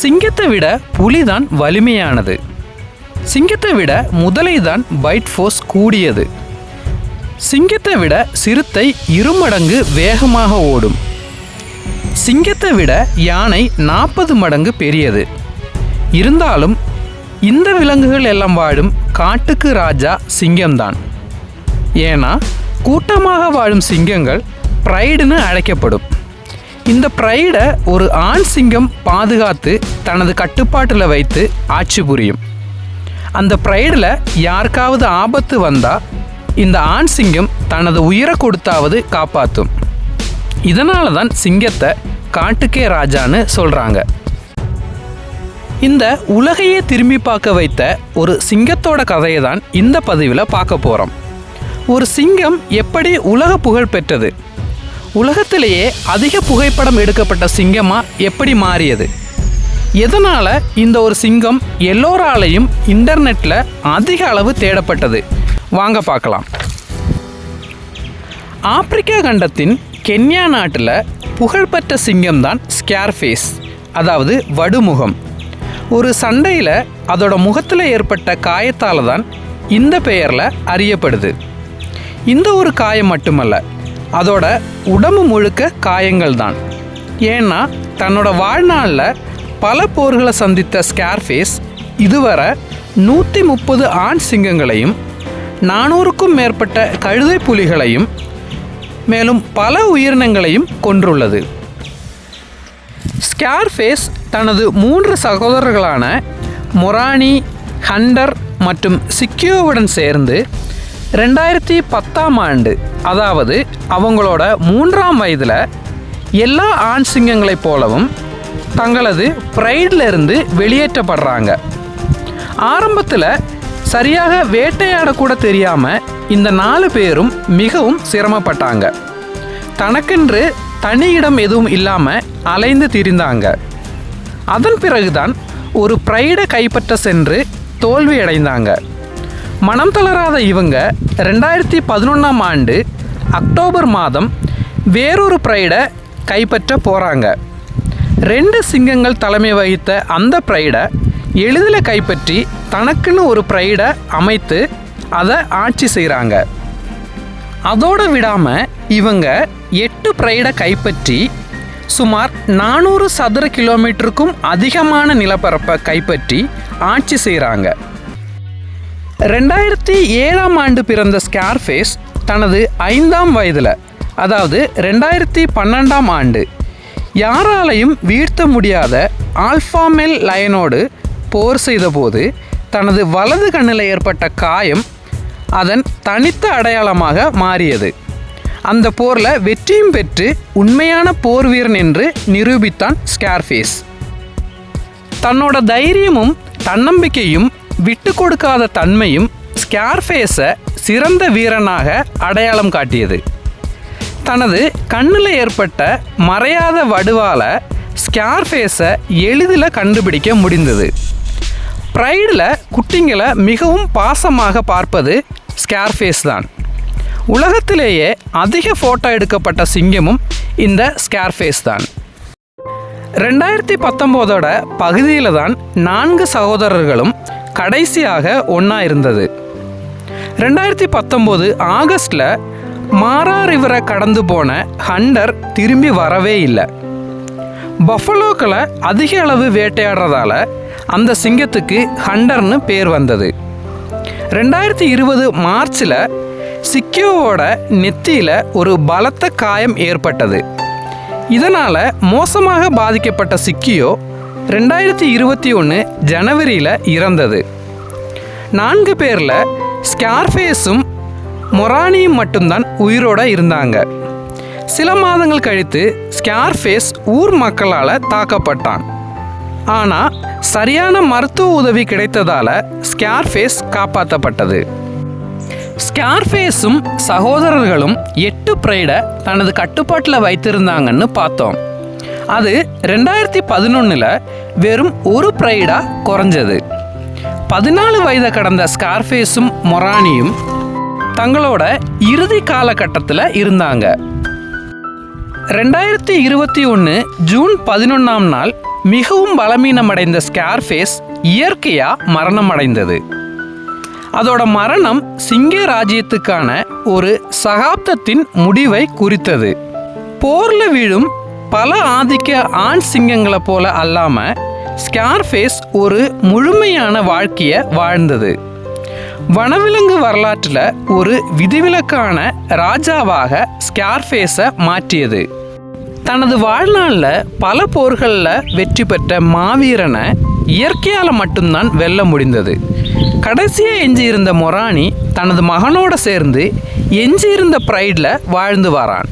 சிங்கத்தை விட புலிதான் வலிமையானது. சிங்கத்தை விட முதலை தான் பைட் ஃபோர்ஸ் கூடியது. சிங்கத்தை விட சிறுத்தை இருமடங்கு வேகமாக ஓடும். சிங்கத்தை விட யானை நாற்பது மடங்கு பெரியது. இருந்தாலும் இந்த விலங்குகள் எல்லாம் வாழும் காட்டுக்கு ராஜா சிங்கம்தான். ஏன்னா கூட்டமாக வாழும் சிங்கங்கள் ப்ரைடுன்னு அழைக்கப்படும். இந்த ப்ரைடை ஒரு ஆண் சிங்கம் பாதுகாத்து தனது கட்டுப்பாட்டில் வைத்து ஆட்சி புரியும். அந்த ப்ரைடில் யாருக்காவது ஆபத்து வந்தால் இந்த ஆண் சிங்கம் தனது உயிரை கொடுத்தாவது காப்பாற்றும் இதனால தான் சிங்கத்தை காட்டுக்கே ராஜான்னு சொல்கிறாங்க இந்த உலகையே திரும்பி பார்க்க வைத்த ஒரு சிங்கத்தோட கதையை தான் இந்த பதிவில் பார்க்க போகிறோம் ஒரு சிங்கம் எப்படி உலக புகழ் பெற்றது? உலகத்திலேயே அதிக புகைப்படம் எடுக்கப்பட்ட சிங்கமாக எப்படி மாறியது? எதனால் இந்த ஒரு சிங்கம் எல்லோராலையும் இன்டர்நெட்டில் அதிக அளவு தேடப்பட்டது? வாங்க பார்க்கலாம். ஆப்பிரிக்கா கண்டத்தின் கென்யா நாட்டில் புகழ்பெற்ற சிங்கம்தான் ஸ்கேர்ஃபேஸ் அதாவது வடுமுகம். ஒரு சண்டையில் அதோட முகத்தில் ஏற்பட்ட காயத்தால் தான் இந்த பெயரில் அறியப்படுது. இந்த ஒரு காயம் மட்டுமல்ல அதோட உடம்பு முழுக்க காயங்கள் தான் ஏன்னா தன்னோட வாழ்நாளில் பல போர்களை சந்தித்த ஸ்கேர்ஃபேஸ் இதுவரை நூற்றி முப்பது ஆண் சிங்கங்களையும் நானூறுக்கும் மேற்பட்ட கழுதை புலிகளையும் மேலும் பல உயிரினங்களையும் கொன்றுள்ளது. ஸ்கேர்ஃபேஸ் தனது மூன்று சகோதரர்களான மொரானி ஹண்டர் மற்றும் சிக்கியோவுடன் சேர்ந்து ரெண்டாயிரத்தி பத்தாம் ஆண்டு அதாவது அவங்களோட மூன்றாம் வயதில் எல்லா ஆண் சிங்கங்களைப் போலவும் தங்களது ப்ரைடில் இருந்து வெளியேற்றப்படுறாங்க. ஆரம்பத்தில் சரியாக வேட்டையாடக்கூட தெரியாமல் இந்த நாலு பேரும் மிகவும் சிரமப்பட்டாங்க. தனக்கென்று தனி இடம் எதுவும் இல்லாமல் அலைந்து திரிந்தாங்க. அதன் பிறகுதான் ஒரு ப்ரைடை கைப்பற்ற சென்று தோல்வி அடைந்தாங்க மனம் தளராத இவங்க ரெண்டாயிரத்தி பதினொன்றாம் ஆண்டு அக்டோபர் மாதம் வேறொரு ப்ரைடை கைப்பற்ற போகிறாங்க ரெண்டு சிங்கங்கள் தலைமை வகித்த அந்த ப்ரைடை எளிதில் கைப்பற்றி தனக்குன்னு ஒரு ப்ரைடை அமைத்து அதை ஆட்சி செய்கிறாங்க அதோடு விடாமல் இவங்க எட்டு ப்ரைடை கைப்பற்றி சுமார் நானூறு சதுர கிலோமீட்டருக்கும் அதிகமான நிலப்பரப்பை கைப்பற்றி ஆட்சி செய்கிறாங்க ரெண்டாயிரத்தி ஏழாம் ஆண்டு பிறந்த ஸ்கேர்ஃபேஸ் தனது ஐந்தாம் வயதில் அதாவது ரெண்டாயிரத்தி பன்னெண்டாம் ஆண்டு. யாராலையும் வீழ்த்த முடியாத ஆல்ஃபாமெல் லயனோடு போர் செய்தபோது தனது வலது கண்ணில் ஏற்பட்ட காயம் அதன் தனித்த அடையாளமாக மாறியது. அந்த போரில் வெற்றியும் பெற்று உண்மையான போர் வீரன் என்று நிரூபித்தான் ஸ்கேர்ஃபேஸ். தன்னோட தைரியமும் தன்னம்பிக்கையும் விட்டு கொடுக்காத தன்மையும் ஸ்கேர்ஃபேஸை சிறந்த வீரனாக அடையாளம் காட்டியது. தனது கண்ணில் ஏற்பட்ட மறையாத வடுவால் ஸ்கேர்ஃபேஸை எளிதில் கண்டுபிடிக்க முடிந்தது. ப்ரைடில் குட்டிங்களை மிகவும் பாசமாக பார்ப்பது ஸ்கேர்ஃபேஸ் தான். உலகத்திலேயே அதிக ஃபோட்டோ எடுக்கப்பட்ட சிங்கமும் இந்த ஸ்கேர்ஃபேஸ் தான். ரெண்டாயிரத்தி பத்தொம்போதோட பகுதியில் தான் நான்கு சகோதரர்களும் கடைசியாக ஒன்றா இருந்தது. ரெண்டாயிரத்தி பத்தொம்போது ஆகஸ்டில் மாரா ரிவரை கடந்து போன ஹண்டர் திரும்பி வரவே இல்லை. பஃபலோக்களை அதிக அளவு வேட்டையாடுறதால அந்த சிங்கத்துக்கு ஹண்டர்னு பேர் வந்தது. ரெண்டாயிரத்தி இருபது மார்ச்சில் சிக்கியோவோட நெத்தியில் ஒரு பலத்த காயம் ஏற்பட்டது. இதனால் மோசமாக பாதிக்கப்பட்ட சிக்கியோ ரெண்டாயிரத்தி இருபத்தி ஒன்று ஜனவரியில் இறந்தது. நான்கு பேரில் ஸ்கார்ஃபேஸும் மொரானியும் மட்டும்தான் உயிரோட இருந்தாங்க. சில மாதங்கள் கழித்து ஸ்கார்ஃபேஸ் ஊர் மக்களால் தாக்கப்பட்டான். ஆனால் சரியான மருத்துவ உதவி கிடைத்ததால் ஸ்கார்ஃபேஸ் காப்பாற்றப்பட்டது ஸ்கார்ஃபேஸும் சகோதரர்களும் எட்டு ப்ரைடை தனது கட்டுப்பாட்டில் வைத்திருந்தாங்கன்னு பார்த்தோம். அது ரெண்டாயிரத்தி பதினொன்றில் வெறும் ஒரு ப்ரைடாக குறைஞ்சது. பதினாலு வயதை கடந்த ஸ்கார்ஃபேஸும் மொரானியும் தங்களோட இறுதி காலகட்டத்தில் இருந்தாங்க. ரெண்டாயிரத்தி இருபத்தி ஒன்று ஜூன் பதினொன்றாம் நாள் மிகவும் பலவீனமடைந்த ஸ்கார்ஃபேஸ் இயற்கையாக மரணம் அடைந்தது அதோட மரணம் சிங்க ராஜ்யத்துக்கான ஒரு சகாப்தத்தின் முடிவை குறித்தது. போர்ல வீழும் பல ஆதிக்க ஆண் சிங்கங்களை போல அல்லாமல் ஸ்கார்ஃபேஸ் ஒரு முழுமையான வாழ்க்கையை வாழ்ந்தது. வனவிலங்கு வரலாற்றில் ஒரு விதிவிலக்கான ராஜாவாக ஸ்கார்ஃபேஸை மாற்றியது. தனது வாழ்நாளில் பல போர்களில் வெற்றி பெற்ற மாவீரனை இயற்கையால் மட்டும்தான் வெல்ல முடிந்தது. கடைசியாக எஞ்சியிருந்த மொரானி தனது மகனோடு சேர்ந்து எஞ்சியிருந்த ப்ரைடில் வாழ்ந்து வரான்.